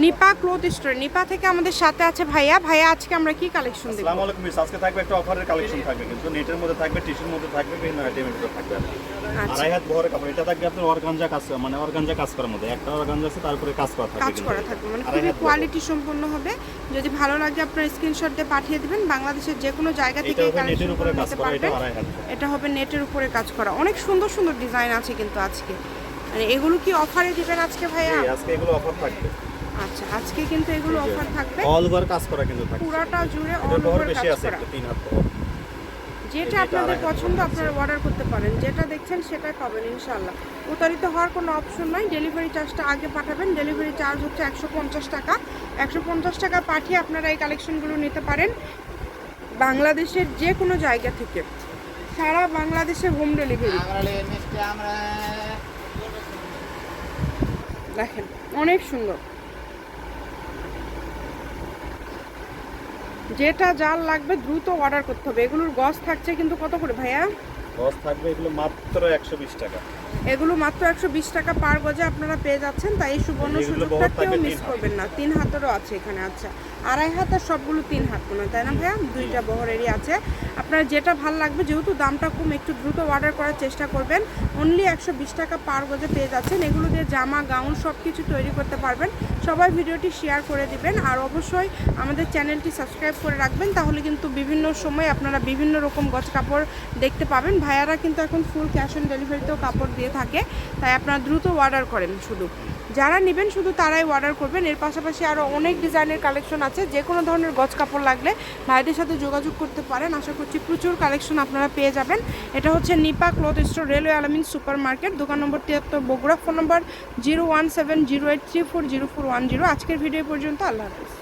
Nipa cloth store. Nipa থেকে আমাদের সাথে আছে ভাইয়া। ভাইয়া আজকে আমরা কি কালেকশন দেখব? আসসালামু আলাইকুম মিস। আজকে থাকবে একটা অফারের কালেকশন থাকবে কিন্তু। নেটের মধ্যে থাকবে টিস্যুর মধ্যে থাকবে বিভিন্ন আইটেমের মধ্যে থাকবে। আচ্ছা। আড়াই হাত বহরের কাপড়। এটা থাকবে আপনার অর্গানজা কাজ মানে অর্গানজা কাজ করার মধ্যে। একটা অর্গানজা আছে তারপরে কাজ করা থাকবে কাজ করা থাকবে মানে খুবই কোয়ালিটি সম্পন্ন হবে। যদি ভালো লাগে আপনার স্ক্রিনশট দিয়ে পাঠিয়ে দিবেন। বাংলাদেশের যে কোনো জায়গা থেকে এটা এই হবে নেটের উপরে কাজ নিতে করা এটা পারবেন। আড়াই হাত এটা হবে নেটের উপরে কাজ করা। অনেক সুন্দর সুন্দর ডিজাইন আছে কিন্তু আজকে। মানে এগুলো কি অফারে দিবেন আজকে ভাইয়া? আজকে এগুলো অফার থাকবে। আচ্ছা আজকে কিন্তু এগুলো অফার থাকবে। অল ওভার কাজ করা কিন্তু থাকবে পুরাটা জুড়ে অল ওভার কাজ আছে করা। তিন হাত যেটা আপনাদের পছন্দ আপনারা অর্ডার করতে পারেন। যেটা দেখছেন সেটাই পাবেন ইনশাল্লাহ প্রতারিত হওয়ার কোনো অপশন নাই। ডেলিভারি চার্জটা আগে পাঠাবেন। ডেলিভারি চার্জ হচ্ছে একশো পঞ্চাশ টাকা। একশো পঞ্চাশ টাকা পাঠিয়ে আপনারা এই কালেকশনগুলো নিতে পারেন। বাংলাদেশের যে কোনো জায়গা থেকে। সারা বাংলাদেশে হোম ডেলিভারি দেখেন অনেক সুন্দর। যেটা জাল লাগবে দ্রুত অর্ডার করতে হবে। এগুলোর গস থাকছে কিন্তু কত করে ভাইয়া? গস থাকবে এগুলো মাত্র একশো বিশ টাকা। এগুলো মাত্র একশো বিশ টাকা পার গজে আপনারা পেয়ে যাচ্ছেন তাই এই সুবর্ণ সুযোগটা কেউ মিস করবেন না। তিন হাতেরও আছে এখানে আচ্ছা। আড়াই হাত আর সবগুলো তিন হাত কোনো তাই না ভাইয়া? দুইটা বহরেরই আছে। আপনার যেটা ভালো লাগবে যেহেতু দামটা কম একটু দ্রুত অর্ডার করার চেষ্টা করবেন। অনলি একশো বিশ টাকা পার গজে পেয়ে যাচ্ছেন। এগুলো দিয়ে জামা গাউন সব কিছু তৈরি করতে পারবেন। সবাই ভিডিওটি শেয়ার করে দিবেন। আর অবশ্যই আমাদের চ্যানেলটি সাবস্ক্রাইব করে রাখবেন তাহলে কিন্তু বিভিন্ন সময় আপনারা বিভিন্ন রকম গজ কাপড় দেখতে পাবেন। ভাইয়ারা কিন্তু এখন ফুল ক্যাশ অন ডেলিভারিতেও কাপড় দিয়ে থাকে, তাই আপনারা দ্রুত অর্ডার করেন শুধু। যারা নেবেন শুধু তারাই অর্ডার করবেন। এর পাশাপাশি আরও অনেক ডিজাইনের কালেকশন আছে। যে কোনো ধরনের গজ কাপড় লাগলে ভাইদের সাথে যোগাযোগ করতে পারেন। আশা করছি প্রচুর কালেকশন আপনারা পেয়ে যাবেন। এটা হচ্ছে Nipa cloth store railway Alamin super market দোকান নম্বর তিয়াত্তর Bogura, phone number zero one seven zero eight three four zero four one zero. আজকের ভিডিও পর্যন্ত। আল্লাহ হাফিজ।